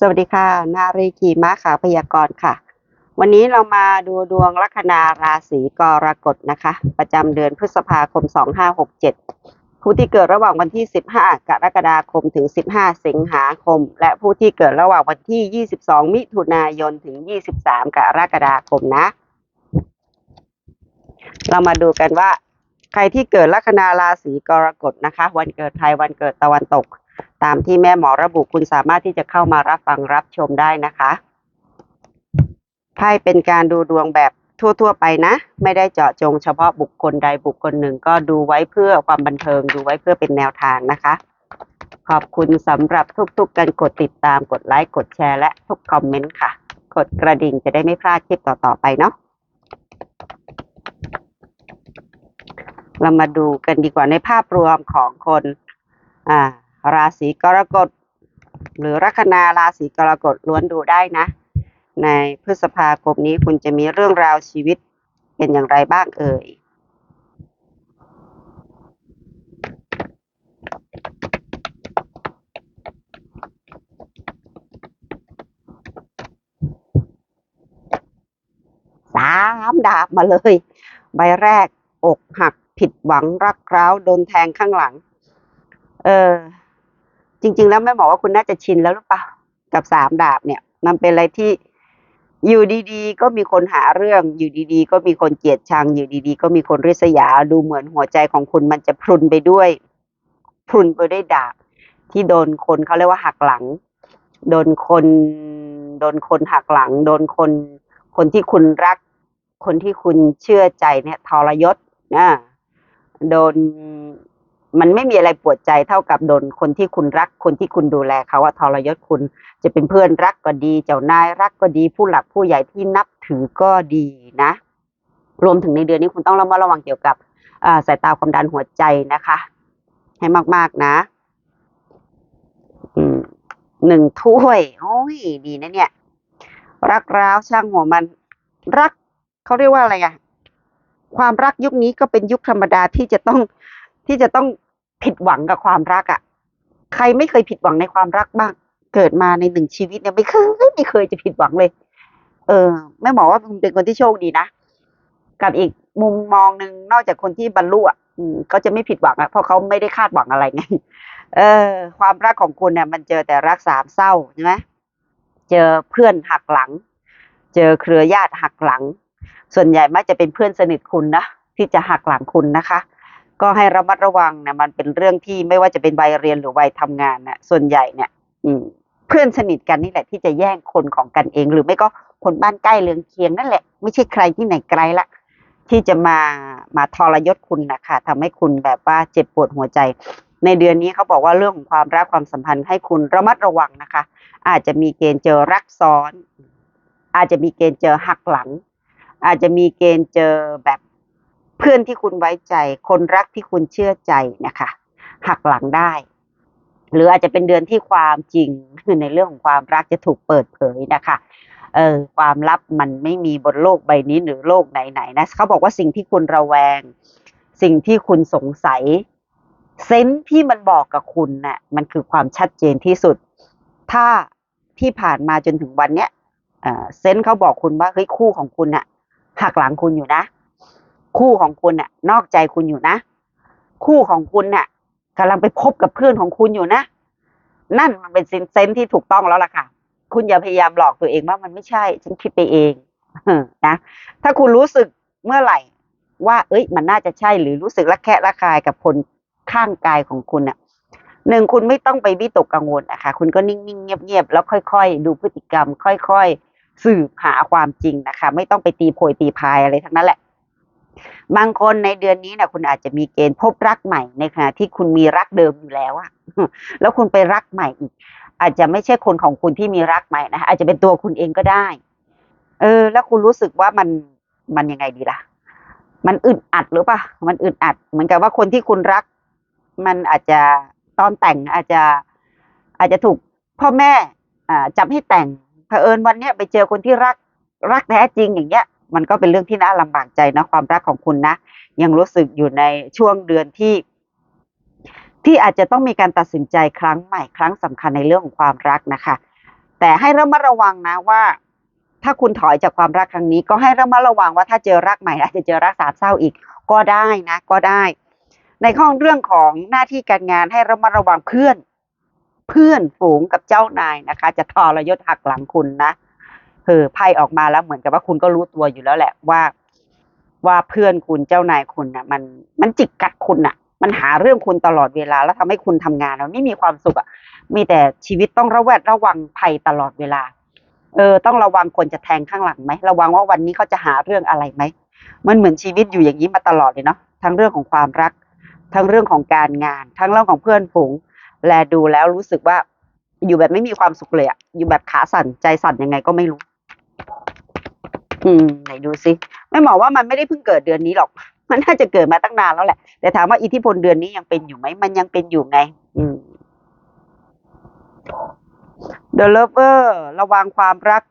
สวัสดีค่ะ นารีกีม้าขาวพยากรณ์ค่ะ วันนี้เรามาดูดวงลัคนาราศีกรกฎนะคะ ประจำเดือนพฤษภาคม 2567 ผู้ที่เกิดระหว่างวันที่ 15 กรกฎาคมถึง 15 สิงหาคม และผู้ที่เกิดระหว่างวันที่ 22 มิถุนายนถึง 23 กรกฎาคมนะ เรามาดูกันว่า ใครที่เกิดลัคนาราศีกรกฎนะคะ วันเกิดไทยวันเกิดตะวันตก ตามที่แม่หมอระบุคุณสามารถที่จะเข้ามารับฟังรับชมได้นะคะไพ่เป็นการดูดวงแบบทั่วๆไปนะ ไม่ได้เจาะจงเฉพาะบุคคลใดบุคคลหนึ่งก็ดูไว้เพื่อความบันเทิงดูไว้เพื่อเป็นแนวทางนะคะ ขอบคุณสำหรับทุกๆการกดติดตามกดไลค์กดแชร์และทุกคอมเมนต์ค่ะ กดกระดิ่งจะได้ไม่พลาดคลิปต่อๆไปเนาะเรามาดูกันดีกว่าในภาพรวมของคนอ่า ราศีกรกฎ หรือลัคนาราศีกรกฎล้วนดูได้นะ ในพฤษภาคมนี้คุณจะมีเรื่องราวชีวิตเป็นอย่างไรบ้างเอ่ยสามดาบมาเลย ใบแรกอกหักผิดหวังรักร้าวโดนแทงข้างหลัง เออ จริง ๆ แล้วแม่บอกว่าคุณน่าจะชินแล้วหรือเปล่ากับสามดาบเนี่ย มันเป็นอะไรที่อยู่ดีๆ ก็มีคนหาเรื่อง อยู่ดีๆ ก็มีคนเกลียดชัง อยู่ดีๆ ก็มีคนริษยา ดูเหมือนหัวใจของคุณมันจะพรุนไปด้วย พรุนไปด้วยดาบ ที่โดนคนเขาเรียกว่าหักหลัง โดนคน โดนคนหักหลัง โดนคน คนที่คุณรัก คนที่คุณเชื่อใจเนี่ยทรยศนะโดน มันไม่มีอะไรปวดใจเท่ากับโดนคนที่คุณรักคนที่คุณดูแลเขาว่าทรยศคุณจะเป็นเพื่อนรักก็ดี เจ้านายรักก็ดี ผู้หลักผู้ใหญ่ที่นับถือก็ดีนะ รวมถึงในเดือนนี้คุณต้องระมัดระวังเกี่ยวกับสายตาความดันหัวใจนะคะ ให้มากๆนะอืมหนึ่งถ้วย โอ้ยดีนะเนี่ย รักร้าวช่างหัวมันรักเขาเรียกว่าอะไรอะความรักยุคนี้ก็เป็นยุคธรรมดาที่จะต้อง ที่จะต้องผิดหวังกับความรักอะใครไม่เคยผิดหวังในความรักบ้าง เกิดมาในหนึ่งชีวิตเนี่ยไม่เคยไม่เคยจะผิดหวังเลย เออแม่หมอว่าคุณเป็นคนที่โชคดีนะกับอีกมุมมองหนึ่งนอกจากคนที่บรรลุอะอืมก็จะไม่ผิดหวังอะเพราะเขาไม่ได้คาดหวังอะไรไงเออ ความรักของคุณเนี่ยมันเจอแต่รักสามเศร้าใช่ไหมเจอเพื่อนหักหลัง เจอเครือญาติหักหลัง ส่วนใหญ่มักจะเป็นเพื่อนสนิทคุณนะที่จะหักหลังคุณนะคะ ก็ให้ระมัดระวังนะมันเป็นเรื่องที่ไม่ว่าจะเป็นวัยเรียนหรือวัยทำงานนะส่วนใหญ่เนี่ย อืม เพื่อนสนิทกันนี่แหละที่จะแย่งคนของกันเอง หรือไม่ก็คนบ้านใกล้เรือนเคียงนั่นแหละ ไม่ใช่ใครที่ไหนไกลละที่จะมามาทรยศคุณนะคะทำให้คุณแบบว่าเจ็บปวดหัวใจ ในเดือนนี้เขาบอกว่าเรื่องของความรักความสัมพันธ์ให้คุณระมัดระวังนะคะ อาจจะมีเกณฑ์เจอรักซ้อน อาจจะมีเกณฑ์เจอหักหลัง อาจจะมีเกณฑ์เจอแบบ เพื่อนที่คุณไว้ใจ คนรักที่คุณเชื่อใจนะคะหักหลังได้ หรืออาจจะเป็นเดือนที่ความจริงในเรื่องของความรักจะถูกเปิดเผยนะคะเออความลับมันไม่มีบนโลกใบนี้หรือโลกไหนๆนะเขาบอกว่าสิ่งที่คุณระแวง สิ่งที่คุณสงสัยเซนที่มันบอกกับคุณน่ะมันคือความชัดเจนที่สุด ถ้าที่ผ่านมาจนถึงวันเนี้ยเซนเขาบอกคุณว่าเฮ้ยคู่ของคุณน่ะหักหลังคุณอยู่นะ คู่ของคุณน่ะ นอกใจคุณอยู่นะ คู่ของคุณน่ะกำลังไปคบกับเพื่อนของคุณอยู่นะ นั่นมันเป็นเซนเซนที่ถูกต้องแล้วล่ะค่ะ คุณอย่าพยายามหลอกตัวเองว่ามันไม่ใช่ ฉันคิดไปเองนะถ้าคุณรู้สึกเมื่อไหร่ ว่า เอ้ย มันน่าจะใช่หรือรู้สึกระแคะระคายกับคนข้างกายของคุณอะหนึ่งคุณไม่ต้องไปวิตกกังวลนะคะคุณก็นิ่งๆเงียบๆแล้วค่อยๆ ดูพฤติกรรม ค่อยๆ สืบหาความจริงนะคะ ไม่ต้องไปตีโพยตีพายอะไรทั้งนั้นแหละ บางคนในเดือนนี้นะคุณอาจจะมีเกณฑ์พบรักใหม่ ในขณะที่คุณมีรักเดิมอยู่แล้วอะแล้วคุณไปรักใหม่อีก อาจจะไม่ใช่คนของคุณที่มีรักใหม่นะคะอาจจะเป็นตัวคุณเองก็ได้ เออ แล้วคุณรู้สึกว่ามันมันยังไงดีล่ะ มันอึดอัดหรือเปล่ามันอึดอัด เหมือนกับว่าคนที่คุณรัก มันอาจจะตอนแต่งอาจจะอาจจะถูกพ่อแม่ อ่าจับให้แต่งเผอิญวันเนี้ยไปเจอคนที่รักรักแท้จริงอย่างเงี้ย มันก็เป็นเรื่องที่น่าลำบากใจนะความรักของคุณนะ ยังรู้สึกอยู่ในช่วงเดือนที่ ที่อาจจะต้องมีการตัดสินใจครั้งใหม่ครั้งสำคัญในเรื่องของความรักนะคะ แต่ให้ระมัดระวังนะว่า ถ้าคุณถอยจากความรักครั้งนี้ ก็ให้ระมัดระวังว่าถ้าเจอรักใหม่อาจจะเจอรักสามเศร้าอีก ก็ได้นะ ก็ได้ ในข้อเรื่องของหน้าที่การงานให้ระมัดระวังเพื่อน เพื่อนฝูงกับเจ้านายนะคะ จะทรยศหักหลังคุณนะ คือไพ่ออกมาแล้วเหมือนกับว่าคุณก็รู้ตัวอยู่แล้วแหละว่า ว่าเพื่อนคุณเจ้านายคุณน่ะ มันมันจิกกัดคุณน่ะ มันหาเรื่องคุณตลอดเวลา แล้วทำให้คุณทำงานแล้วไม่มีความสุขอะมีแต่ชีวิตต้องระแวดระวังภัยตลอดเวลา เออ ต้องระวังคนจะแทงข้างหลังไหมระวังว่าวันนี้เขาจะหาเรื่องอะไรไหมมันเหมือนชีวิตอยู่อย่างนี้มาตลอดเลยเนาะทั้งเรื่องของความรัก ทั้งเรื่องของการงาน ทั้งเรื่องของเพื่อนฝูง แลดูแล้วรู้สึกว่าอยู่แบบไม่มีความสุขเลยอะอยู่แบบขาสั่นใจสั่นยังไงก็ไม่รู้ อืมไหนดูซิไม่บอกว่ามันไม่ได้เพิ่งเกิดเดือนนี้หรอก มันน่าจะเกิดมาตั้งนานแล้วแหละ แต่ถามว่าอิทธิพลเดือนนี้ยังเป็นอยู่ไหมมันยังเป็นอยู่ไง อืม The Lover ระวังความรัก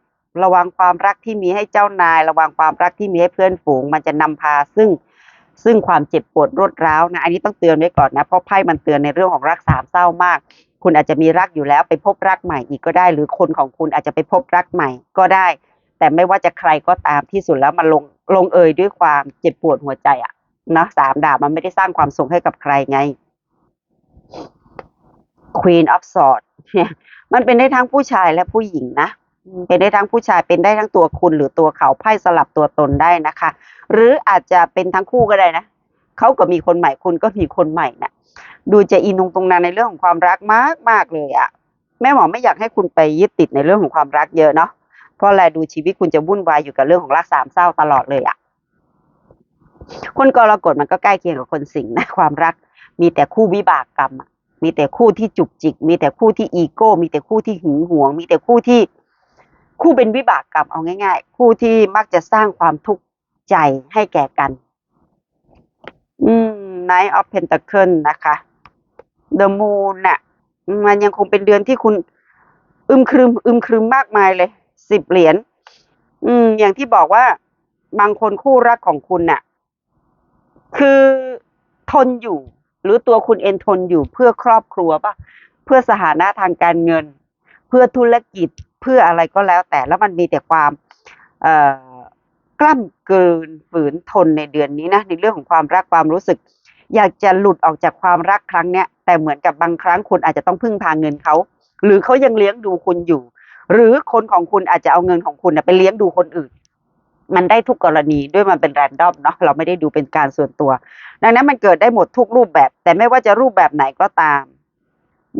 ระวังความรักที่มีให้เจ้านาย ระวังความรักที่มีให้เพื่อนฝูง มันจะนำพาซึ่งซึ่งความเจ็บปวดรวดร้าวนะ อันนี้ต้องเตือนไว้ก่อนนะ เพราะไพ่มันเตือนในเรื่องของรักสามเศร้ามาก คุณอาจจะมีรักอยู่แล้วไปพบรักใหม่อีกก็ได้ หรือคนของคุณอาจจะไปพบรักใหม่ก็ได้ แต่ไม่ว่าจะใครก็ตามที่สุดแล้วมันลงลงเอยด้วยความเจ็บปวดหัวใจอะนะสามดาบมันไม่ได้สร้างความสุขให้กับใครไง Queen of Swords เนี่ยมันเป็นได้ทั้งผู้ชายและผู้หญิงนะเป็นได้ทั้งผู้ชายเป็นได้ทั้งตัวคุณหรือตัวเขาไพ่สลับตัวตนได้นะคะ หรืออาจจะเป็นทั้งคู่ก็ได้นะเขาก็มีคนใหม่คุณก็มีคนใหม่นะดูจะอินตรงตรงนั้นในเรื่องของความรักมากมากเลยอะแม่หมอไม่อยากให้คุณไปยึดติดในเรื่องของความรักเยอะเนาะ เพราะแลดูชีวิตคุณจะวุ่นวายอยู่กับเรื่องของรักสามเศร้าตลอดเลยอะคนกรกฎมันก็ใกล้เคียงกับคนสิงห์นะความรัก มีแต่คู่วิบากกรรมมีแต่คู่ที่จุกจิก มีแต่คู่ที่อีโก้ มีแต่คู่ที่หึงหวง มีแต่คู่ที่คู่เป็นวิบากกรรมเอาง่าย ๆ คู่ที่มักจะสร้างความทุกข์ใจให้แก่กัน อืม Knight of Pentacle นะคะ The Moon น่ะ มันยังคงเป็นเดือนที่คุณ อึมครึม อึมครึมมากมายเลย สิบเหรียญอืม อย่างที่บอกว่า บางคนคู่รักของคุณน่ะ คือทนอยู่ หรือตัวคุณเองทนอยู่เพื่อครอบครัวป่ะเพื่อสถานะทางการเงิน เพื่อธุรกิจเพื่ออะไรก็แล้ว แต่แล้วมันมีแต่ความเอ่อกล้ำกลืนฝืนทนในเดือนนี้นะในเรื่องของความรักความรู้สึก อยากจะหลุดออกจากความรักครั้งเนี้ยแต่เหมือนกับบางครั้งคุณอาจจะต้องพึ่งพาเงินเขาหรือเขายังเลี้ยงดูคุณอยู่ หรือคนของคุณอาจจะเอาเงินของคุณไปเลี้ยงดูคนอื่น มันได้ทุกกรณีด้วยมันเป็นแรนดอมเนาะเราไม่ได้ดูเป็นการส่วนตัว ดังนั้นมันเกิดได้หมดทุกรูปแบบ แต่ไม่ว่าจะรูปแบบไหนก็ตาม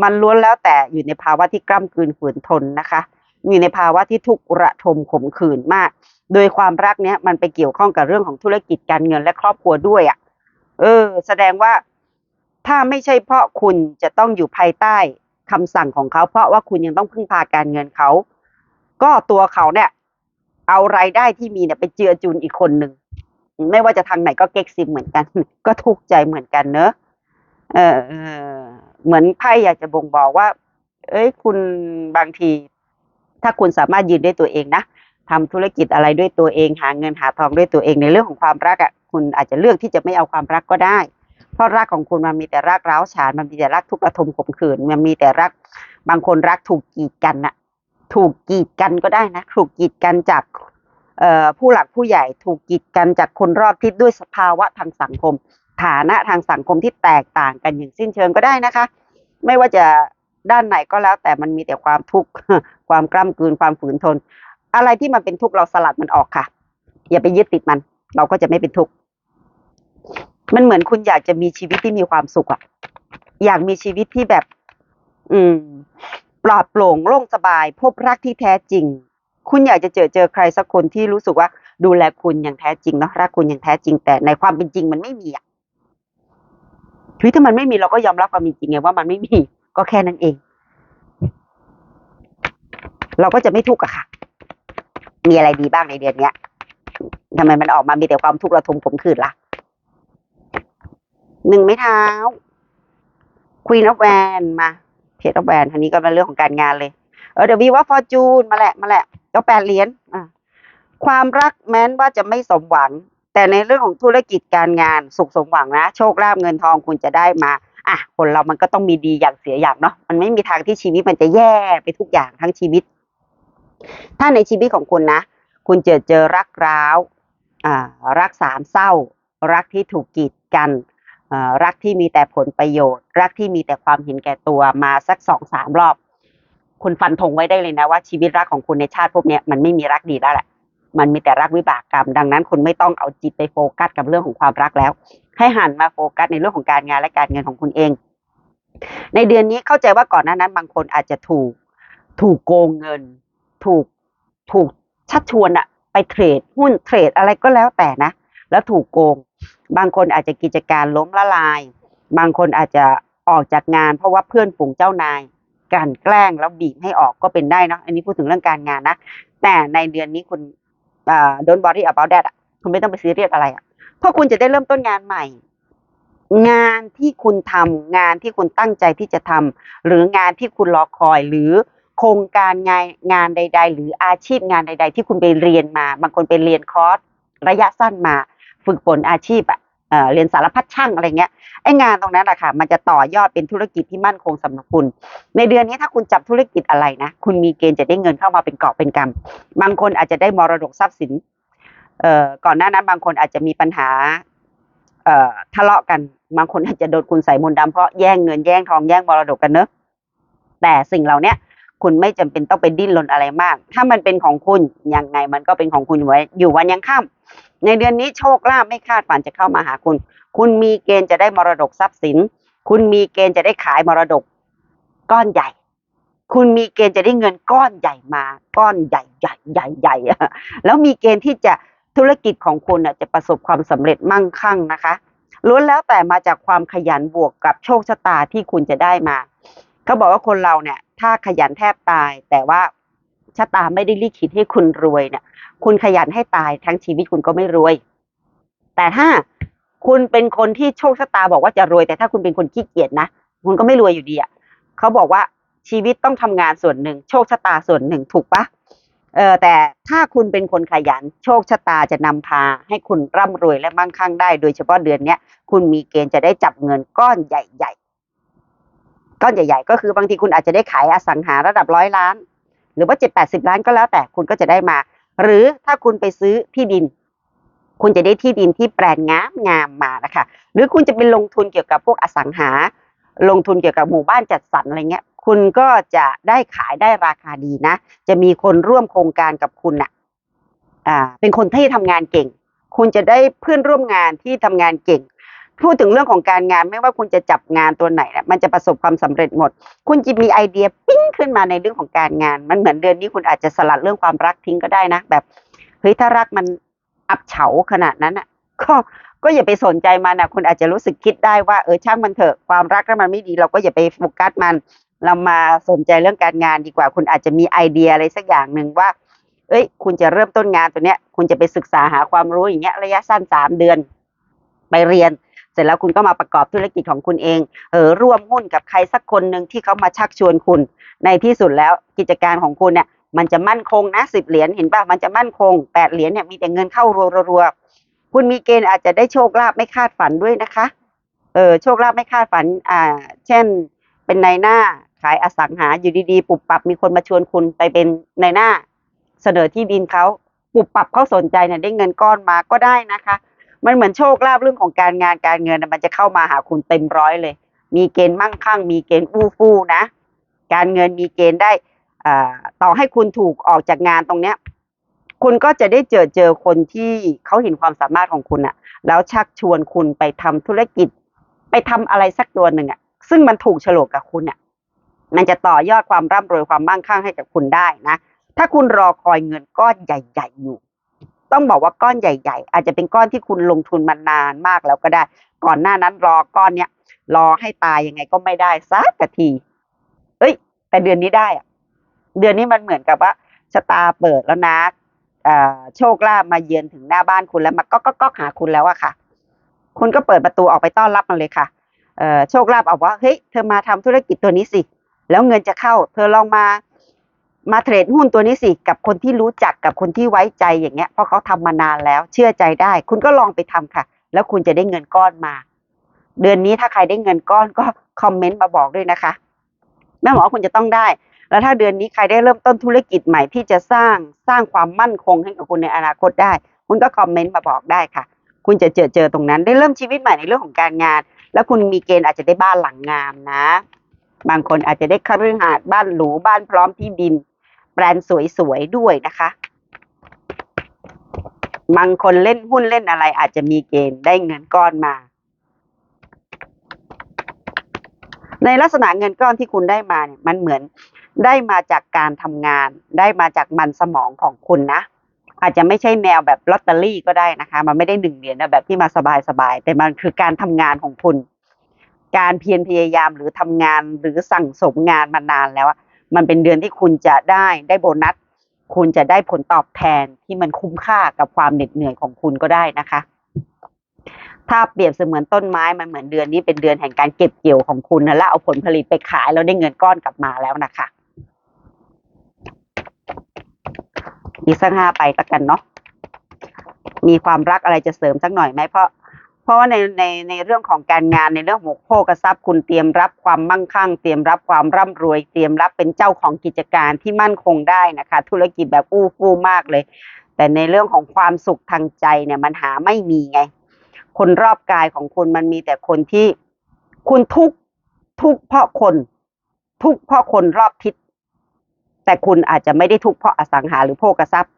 มันล้วนแล้วแต่อยู่ในภาวะที่กล้ำกลืนฝืนทนนะคะอยู่ในภาวะที่ทุกข์ระทมขมขื่นมาก โดยความรักเนี้ยมันไปเกี่ยวข้องกับเรื่องของธุรกิจการเงินและครอบครัวด้วยอะ่ะ เออ แสดงว่าถ้าไม่ใช่เพราะคุณจะต้องอยู่ภายใต้ คำสั่งของเขาเพราะว่าคุณยังต้องพึ่งพาการเงินเขา ก็ตัวเขาเนี่ย เอารายได้ที่มีเนี่ยไปเจือจุนอีกคนหนึ่งไม่ว่าจะทางไหนก็เก๊กซิมเหมือนกัน ก็ทุกข์ใจเหมือนกันเนอะเออเออเหมือนไพ่อยากจะบ่งบอกว่า เอ้ย คุณบางที ถ้าคุณสามารถยืนด้วยตัวเองนะทำธุรกิจอะไรด้วยตัวเองหาเงินหาทองด้วยตัวเองในเรื่องของความรักอะ คุณอาจจะเลือกที่จะไม่เอาความรักก็ได้ เพราะรักของคุณมันมีแต่รักร้าวฉานมันมีแต่รักทุกข์ระทมขมขืน มันมีแต่รักบางคนรักถูกกีดกันน่ะ ถูกกีดกันก็ได้นะถูกกีดกันจากเออผู้หลักผู้ใหญ่ถูกกีดกันจากคนรอบทิศด้วยสภาวะทางสังคม ฐานะทางสังคมที่แตกต่างกันอย่างสิ้นเชิงก็ได้นะคะ ไม่ว่าจะด้านไหนก็แล้ว แต่มันมีแต่ความทุกข์ความกล้ำกลืนความฝืนทน อะไรที่มันเป็นทุกข์เราสลัดมันออกค่ะ อย่าไปยึดติดมัน เราก็จะไม่เป็นทุกข์ มันเหมือนคุณอยากจะมีชีวิตที่มีความสุขอะอยากมีชีวิตที่แบบ อืม ปลอดโปร่งโล่งสบาย พบรักที่แท้จริง คุณอยากจะเจอเจอใครสักคนที่รู้สึกว่า ดูแลคุณอย่างแท้จริงเนาะรักคุณอย่างแท้จริง แต่ในความเป็นจริงมันไม่มีอะคือถ้ามันไม่มีเราก็ยอมรับความจริงไงว่ามันไม่มีก็แค่นั้นเอง เราก็จะไม่ทุกข์อะค่ะ มีอะไรดีบ้างในเดือนเนี้ยทำไมมันออกมามีแต่ความทุกข์ระทมขมขื่นล่ะ หนึ่งไม้เท้า Queen of w a n มาเพจ of w a n ทีนี้ก็เป็นเรื่องของการงานเลย เออเดี๋ยววีว่าฟอร์จูนมาแหละมาแหละก็แปดเหรียญอะความรักแม้นว่าจะไม่สมหวัง แต่ในเรื่องของธุรกิจการงานสุขสมหวังนะ โชคลาภเงินทองคุณจะได้มา อะ คนเรามันก็ต้องมีดีอย่างเสียอย่างเนาะมันไม่มีทางที่ชีวิตมันจะแย่ไปทุกอย่างทั้งชีวิต ถ้าในชีวิตของคุณนะ คุณเจอเจอรักร้าว อ่า รักสามเศร้า รักที่ถูกกีดกัน รักที่มีแต่ผลประโยชน์ รักที่มีแต่ความเห็นแก่ตัวมาสักสองสามรอบ คุณฟันธงไว้ได้เลยนะว่าชีวิตรักของคุณในชาติพวกนี้มันไม่มีรักดีแล้วแหละ มันมีแต่รักวิบากกรรม ดังนั้นคุณไม่ต้องเอาจิตไปโฟกัสกับเรื่องของความรักแล้ว ให้หันมาโฟกัสในเรื่องของการงานและการเงินของคุณเอง ในเดือนนี้เข้าใจว่าก่อนหน้านั้น บางคนอาจจะถูกถูกโกงเงิน ถูกถูกชักชวนอะไปเทรดหุ้นเทรดอะไรก็แล้วแต่นะ แล้วถูกโกง บางคนอาจจะกิจการล้มละลาย บางคนอาจจะออกจากงาน เพราะว่าเพื่อนฝูงเจ้านายกันแกล้งแล้วบีบให้ออกก็เป็นได้เนะอันนี้พูดถึงเรื่องการงานนะ แต่ในเดือนนี้คุณโดนบอดี้ about that อะคุณไม่ต้องไปซีเรียสอะไรอะเพราะคุณจะได้เริ่มต้นงานใหม่ งานที่คุณทำงานที่คุณตั้งใจที่จะทำหรืองานที่คุณรอคอยหรือโครงการงานงานใด ๆ หรืออาชีพงานใด ๆ ที่คุณไปเรียนมา บางคนไปเรียนคอร์สระยะสั้นมา ฝึกฝนอาชีพอะเรียนสารพัดช่างอะไรเงี้ยไอ้งานตรงนั้นแหละค่ะ มันจะต่อยอดเป็นธุรกิจที่มั่นคงสำหรับคุณ ในเดือนนี้ถ้าคุณจับธุรกิจอะไรนะ คุณมีเกณฑ์จะได้เงินเข้ามาเป็นกอบเป็นกำบางคนอาจจะได้มรดกทรัพย์สินเอ่อก่อนหน้านั้นบางคนอาจจะมีปัญหาเอ่อทะเลาะกัน บางคนอาจจะโดนคุณใส่มนต์ดำเพราะแย่งเงินแย่งทองแย่งมรดกกันเนอะแต่สิ่งเหล่านี้คุณไม่จำเป็นต้องไปดิ้นรนอะไรมาก ถ้ามันเป็นของคุณยังไงมันก็เป็นของคุณอยู่ไว้อยู่วันยังค่ำ ในเดือนนี้โชคลาภไม่คาดฝันจะเข้ามาหาคุณ คุณมีเกณฑ์จะได้มรดกทรัพย์สิน คุณมีเกณฑ์จะได้ขายมรดก ก้อนใหญ่ คุณมีเกณฑ์จะได้เงินก้อนใหญ่มา ก้อนใหญ่ใหญ่ใหญ่ใหญ่แล้วมีเกณฑ์ที่จะธุรกิจของคุณจะประสบความสำเร็จมั่งคั่งนะคะล้วนแล้วแต่มาจากความขยันบวกกับโชคชะตาที่คุณจะได้มา เขาบอกว่าคนเราเนี่ย ถ้าขยันแทบตาย แต่ว่า ชะตาไม่ได้ลิขิตให้คุณรวยเนี่ยคุณขยันให้ตายทั้งชีวิตคุณก็ไม่รวย แต่ถ้าคุณเป็นคนที่โชคชะตาบอกว่าจะรวย แต่ถ้าคุณเป็นคนขี้เกียจนะคุณก็ไม่รวยอยู่ดีอะเขาบอกว่าชีวิตต้องทำงานส่วนหนึ่ง โชคชะตาส่วนหนึ่งถูกปะเออแต่ถ้าคุณเป็นคนขยัน โชคชะตาจะนำพา ให้คุณร่ำรวยและมั่งคั่งได้ โดยเฉพาะเดือนเนี้ยคุณมีเกณฑ์จะได้จับเงินก้อนใหญ่ ๆ ก้อนใหญ่ ๆ ก็คือบางทีคุณอาจจะได้ขายอสังหาระดับร้อยล้าน หรือว่าเจ็ดแปดสิบล้านก็แล้วแต่คุณก็จะได้มา หรือถ้าคุณไปซื้อที่ดิน คุณจะได้ที่ดินที่แปลงงามงามมานะคะ หรือคุณจะเป็นลงทุนเกี่ยวกับพวกอสังหา ลงทุนเกี่ยวกับหมู่บ้านจัดสรรอะไรเงี้ย คุณก็จะได้ขายได้ราคาดีนะ จะมีคนร่วมโครงการกับคุณน่ะ อ่า เป็นคนที่ทำงานเก่ง คุณจะได้เพื่อนร่วมงานที่ทำงานเก่ง พูดถึงเรื่องของการงานไม่ว่าคุณจะจับงานตัวไหนนะมันจะประสบความสำเร็จหมด คุณจะมีไอเดียปิ้งขึ้นมาในเรื่องของการงาน มันเหมือนเดือนนี้คุณอาจจะสลัดเรื่องความรักทิ้งก็ได้นะ แบบเฮ้ยถ้ารักมันอับเฉาขนาดนั้นอะ ก็ก็อย่าไปสนใจมันนะคุณอาจจะรู้สึกคิดได้ว่าเออช่างมันเถอะความรักถ้ามันไม่ดีเราก็อย่าไปโฟกัสมัน เรามาสนใจเรื่องการงานดีกว่า คุณอาจจะมีไอเดียอะไรสักอย่างหนึ่งว่า เอ้ย คุณจะเริ่มต้นงานตัวเนี้ย คุณจะไปศึกษาหาความรู้อย่างเงี้ยระยะสั้นสามเดือน ไปเรียน เสร็จแล้วคุณก็มาประกอบธุรกิจของคุณเอง เออร่วมหุ้นกับใครสักคนหนึ่งที่เขามาชักชวนคุณ ในที่สุดแล้วกิจการของคุณเนี่ยมันจะมั่นคงนะสิบเหรียญเห็นป่ะมันจะมั่นคงแปดเหรียญเนี่ยมีแต่เงินเข้ารัวๆคุณมีเกณฑ์อาจจะได้โชคลาภไม่คาดฝันด้วยนะคะ เออโชคลาภไม่คาดฝัน อ่า เช่น เป็นนายหน้าขายอสังหาอยู่ดีๆปุบปับมีคนมาชวนคุณไปเป็นนายหน้า เสนอที่ดินเขาปุบปับเขาสนใจเนี่ยได้เงินก้อนมาก็ได้นะคะ มันเหมือนโชคลาภเรื่องของการงานการเงินมันจะเข้ามาหาคุณเต็มร้อยเลย มีเกณฑ์มั่งคั่ง มีเกณฑ์อู้ฟู่นะ การเงินมีเกณฑ์ได้อต่อให้คุณถูกออกจากงานตรงเนี้ย คุณก็จะได้เจอเจอคนที่เขาเห็นความสามารถของคุณอะแล้วชักชวนคุณไปทำธุรกิจ ไปทำอะไรสักตัวหนึ่งอะซึ่งมันถูกฉลกกับคุณอะมันจะต่อยอดความร่ำรวยความมั่งคั่งให้กับคุณได้นะ ถ้าคุณรอคอยเงินก้อนใหญ่ ๆ อยู่ ต้องบอกว่าก้อนใหญ่ ๆ อาจจะเป็นก้อนที่คุณลงทุนมานานมากแล้วก็ได้ ก่อนหน้านั้นรอก้อนเนี้ยรอให้ตายยังไงก็ไม่ได้สักทีเอ้ย แต่เดือนนี้ได้อะเดือนนี้มันเหมือนกับว่าชะตาเปิดแล้วนะโชคลาภมาเยือนถึงหน้าบ้านคุณแล้วมาก็ก็ก็หาคุณแล้วอะค่ะ คุณก็เปิดประตูออกไปต้อนรับมันเลยค่ะโชคลาภเอาว่าเฮ้ยเธอมาทำธุรกิจตัวนี้สิ แล้วเงินจะเข้า เธอลองมา มาเทรดหุ้นตัวนี้สิกับคนที่รู้จักกับคนที่ไว้ใจอย่างเงี้ยเพราะเขาทำมานานแล้วเชื่อใจได้ คุณก็ลองไปทำค่ะ แล้วคุณจะได้เงินก้อนมา เดือนนี้ถ้าใครได้เงินก้อนก็คอมเมนต์มาบอกด้วยนะคะแม่หมอคุณจะต้องได้ แล้วถ้าเดือนนี้ใครได้เริ่มต้นธุรกิจใหม่ที่จะสร้างสร้างความมั่นคงให้กับคุณในอนาคตได้ คุณก็คอมเมนต์มาบอกได้ค่ะ คุณจะเจอเจอตรงนั้น ได้เริ่มชีวิตใหม่ในเรื่องของการงาน แล้วคุณมีเกณฑ์อาจจะได้บ้านหลังงามนะ บางคนอาจจะได้คฤหาสน์บ้านหรูบ้านพร้อมที่ดิน รนด์สวยๆด้วยนะคะบางคนเล่นหุ้นเล่นอะไรอาจจะมีเกณฑ์ได้เงินก้อนมา ในลักษณะเงินก้อนที่คุณได้มาเนี่ยมันเหมือนได้มาจากการทำงาน ได้มาจากมันสมองของคุณนะ อาจจะไม่ใช่แนวแบบลอตเตอรี่ก็ได้นะคะ มันไม่ได้หนึ่งเหรียญแบบที่มาสบายๆแต่มันคือการทำงานของคุณ การเพียรพยายามหรือทำงานหรือสั่งสมงานมานานแล้ว มันเป็นเดือนที่คุณจะได้ได้โบนัส คุณจะได้ผลตอบแทนที่มันคุ้มค่ากับความเหน็ดเหนื่อยของคุณก็ได้นะคะ ถ้าเปรียบเสมือนต้นไม้มันเหมือนเดือนนี้เป็นเดือนแห่งการเก็บเกี่ยวของคุณนะแล้วเอาผลผลิตไปขายแล้วได้เงินก้อนกลับมาแล้วนะคะอีกสักห้าไปละกันเนาะมีความรักอะไรจะเสริมสักหน่อยไหมเพราะ เพราะว่าในในในเรื่องของการงานในเรื่องของโภคทรัพย์คุณเตรียมรับความมั่งคั่ง เตรียมรับความร่ำรวย เตรียมรับเป็นเจ้าของกิจการที่มั่นคงได้นะคะ ธุรกิจแบบอู้ฟู่มากเลย แต่ในเรื่องของความสุขทางใจเนี่ยมันหาไม่มีไง คนรอบกายของคุณมันมีแต่คนที่คุณทุกทุกเพราะคน ทุกเพราะคนรอบทิศแต่คุณอาจจะไม่ได้ทุกเพราะอสังหาหรือโภคทรัพย์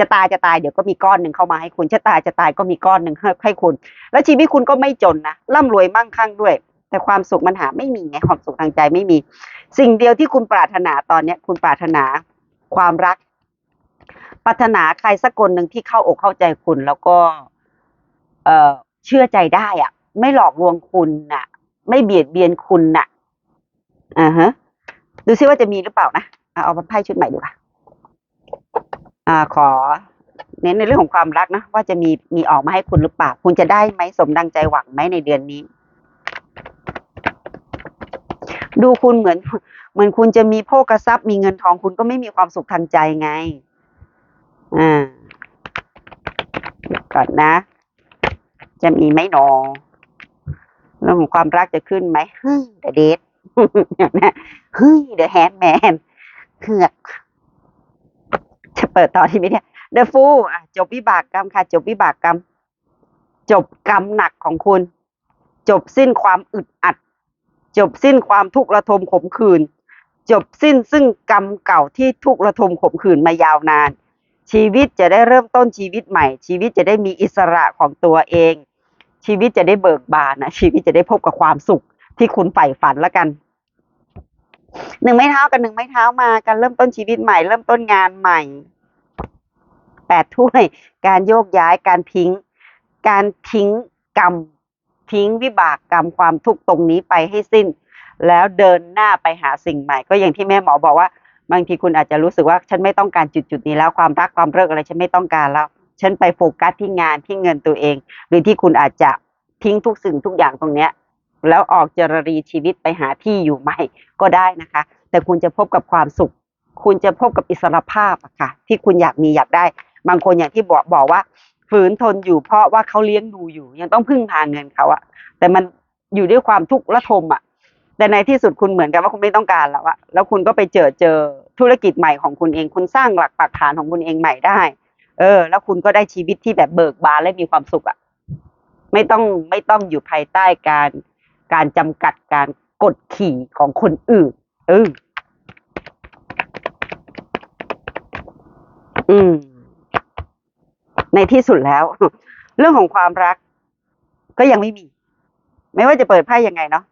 จะตายจะตายเดี๋ยวก็มีก้อนหนึ่งเข้ามาให้คุณจะตายจะตายก็มีก้อนหนึ่งให้ให้คุณ แล้วชีวิตคุณก็ไม่จนนะร่ำรวยมั่งคั่งด้วย แต่ความสุขมันหาไม่มีไงความสุขทางใจไม่มี สิ่งเดียวที่คุณปรารถนาตอนเนี้ย คุณปรารถนาความรัก ปรารถนาใครสักคนหนึ่งที่เข้าอกเข้าใจคุณ แล้วก็ เออเชื่อใจได้อะ ไม่หลอกลวงคุณน่ะ ไม่เบียดเบียนคุณน่ะอ่าฮะดูซิว่าจะมีหรือเปล่านะเอาไพ่ชุดใหม่ดูค่ะ อ่าขอเน้นในเรื่องของความรักนะว่าจะมีมีออกมาให้คุณหรือเปล่า คุณจะได้ไหมสมดังใจหวังไหมในเดือนนี้ ดูคุณเหมือน เหมือนคุณจะมีโภคทรัพย์มีเงินทองคุณก็ไม่มีความสุขทางใจไง อ่าก่อนนะ จะมีไหมหนอเรื่องของความรักจะขึ้นไหมเฮ้ยเดเดทเฮ้ยเดอะแฮนแมนเหือก จะเปิดต่อที่ไหมเนี่ยเดอะฟูอะจบวิบากกรรมค่ะ จบวิบากกรรม จบกรรมหนักของคุณ จบสิ้นความอึดอัด จบสิ้นความทุกข์ระทมขมขื่นจบสิ้นซึ่งกรรมเก่าที่ทุกข์ระทมขมขื่นมายาวนาน ชีวิตจะได้เริ่มต้นชีวิตใหม่ ชีวิตจะได้มีอิสระของตัวเอง ชีวิตจะได้เบิกบานนะชีวิตจะได้พบกับความสุขที่คุณใฝ่ฝันแล้วกัน หนึ่งไม้เท้ากับหนึ่งไม้เท้ามาการเริ่มต้นชีวิตใหม่ เริ่มต้นงานใหม่แปดถ้วย การโยกย้ายการทิ้ง การทิ้งกรรม ทิ้งวิบากกรรมความทุกข์ตรงนี้ไปให้สิ้น แล้วเดินหน้าไปหาสิ่งใหม่ ก็อย่างที่แม่หมอบอกว่า บางทีคุณอาจจะรู้สึกว่าฉันไม่ต้องการจุดจุดนี้แล้วความรักความเลิกอะไรฉันไม่ต้องการแล้ว ฉันไปโฟกัสที่งานที่เงินตัวเอง หรือที่คุณอาจจะทิ้งทุกสิ่งทุกอย่างตรงเนี้ย แล้วออกจรรีชีวิตไปหาที่อยู่ใหม่ก็ได้นะคะ แต่คุณจะพบกับความสุข คุณจะพบกับอิสรภาพอะค่ะ ที่คุณอยากมีอยากได้ บางคนอย่างที่บอกบอกว่า ฝืนทนอยู่เพราะว่าเขาเลี้ยงดูอยู่ ยังต้องพึ่งพาเงินเขาอะแต่มันอยู่ด้วยความทุกข์ระทมอะแต่ในที่สุดคุณเหมือนกับว่าคุณไม่ต้องการแล้วอะแล้วคุณก็ไปเจอเจอธุรกิจใหม่ของคุณเอง คุณสร้างหลักปักฐานของคุณเองใหม่ได้ เออ แล้วคุณก็ได้ชีวิตที่แบบเบิกบานและมีความสุขอะไม่ต้องไม่ต้องอยู่ภายใต้การ การจำกัดการกดขี่ของคนอื่น เออ อืม ในที่สุดแล้ว เรื่องของความรัก ก็ยังไม่มี ไม่ว่าจะเปิดไพ่ยังไงเนาะ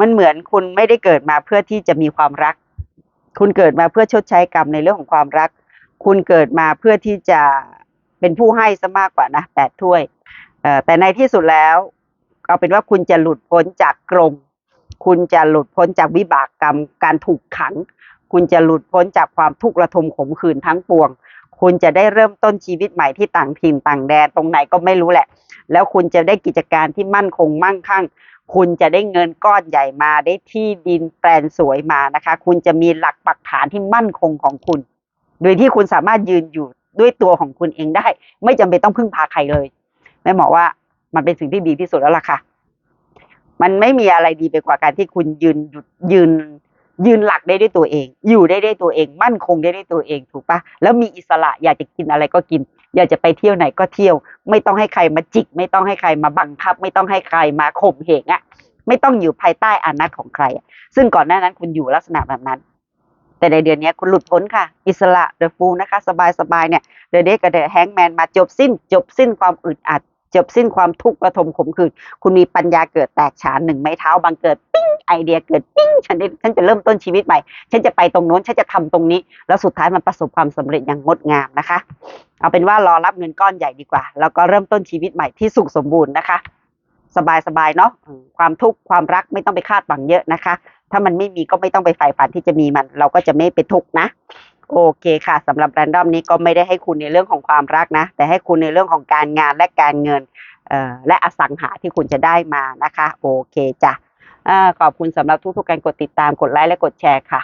มันเหมือนคุณไม่ได้เกิดมาเพื่อที่จะมีความรัก คุณเกิดมาเพื่อชดใช้กรรมในเรื่องของความรัก คุณเกิดมาเพื่อที่จะเป็นผู้ให้ซะมากกว่านะแปดถ้วยแต่ในที่สุดแล้ว เอาเป็นว่าคุณจะหลุดพ้นจากกรงคุณจะหลุดพ้นจากวิบากกรรม การถูกขัง คุณจะหลุดพ้นจากความทุกข์ระทมขมขื่นทั้งปวง คุณจะได้เริ่มต้นชีวิตใหม่ที่ต่างถิ่นต่างแดนตรงไหนก็ไม่รู้แหละ แล้วคุณจะได้กิจการที่มั่นคงมั่งคั่ง คุณจะได้เงินก้อนใหญ่มาได้ที่ดินแปลนสวยมานะคะ คุณจะมีหลักปักฐานที่มั่นคงของคุณ โดยที่คุณสามารถยืนอยู่ด้วยตัวของคุณเองได้ ไม่จำเป็นต้องพึ่งพาใครเลยแม่หมอว่า มันเป็นสิ่งที่ดีที่สุดแล้วล่ะค่ะ มันไม่มีอะไรดีไปกว่าการที่คุณยืนหยุดยืนยืนหลักได้ด้วยตัวเอง อยู่ได้ด้วยตัวเอง มั่นคงได้ด้วยตัวเองถูกปะแล้วมีอิสระอยากจะกินอะไรก็กิน อยากจะไปเที่ยวไหนก็เที่ยว ไม่ต้องให้ใครมาจิก ไม่ต้องให้ใครมาบังคับ ไม่ต้องให้ใครมาข่มเหงอะไม่ต้องอยู่ภายใต้อานัตของใครอะซึ่งก่อนหน้านั้นคุณอยู่ลักษณะแบบนั้น แต่ในเดือนนี้คุณหลุดพ้นค่ะ อิสระเดอะฟูนะคะสบายสบายๆเนี่ยเดอะเดกับเดอะแฮงแมนมาจบสิ้น จบสิ้นความอึดอัด จบสิ้นความทุกข์ระทมขมขื่นคุณมีปัญญาเกิดแตกฉานหนึ่งไม้เท้าบังเกิดปิ้งไอเดียเกิดปิ้งฉันได้ฉันจะเริ่มต้นชีวิตใหม่ ฉันจะไปตรงโน้นฉันจะทำตรงนี้ แล้วสุดท้ายมันประสบความสำเร็จอย่างงดงามนะคะ เอาเป็นว่ารอรับเงินก้อนใหญ่ดีกว่า แล้วก็เริ่มต้นชีวิตใหม่ที่สุขสมบูรณ์นะคะ สบายสบายๆเนาะความทุกข์ความรักไม่ต้องไปคาดหวังเยอะนะคะ ถ้ามันไม่มีก็ไม่ต้องไปใฝ่ฝันที่จะมีมัน เราก็จะไม่เป็นทุกข์นะ โอเคค่ะสำหรับแรนดอมนี้ก็ไม่ได้ให้คุณในเรื่องของความรักนะ แต่ให้คุณในเรื่องของการงานและการเงินและอสังหาที่คุณจะได้มานะคะ โอเคจ้ะอ่าขอบคุณสำหรับทุกๆการกดติดตามกดไลค์และกดแชร์ค่ะ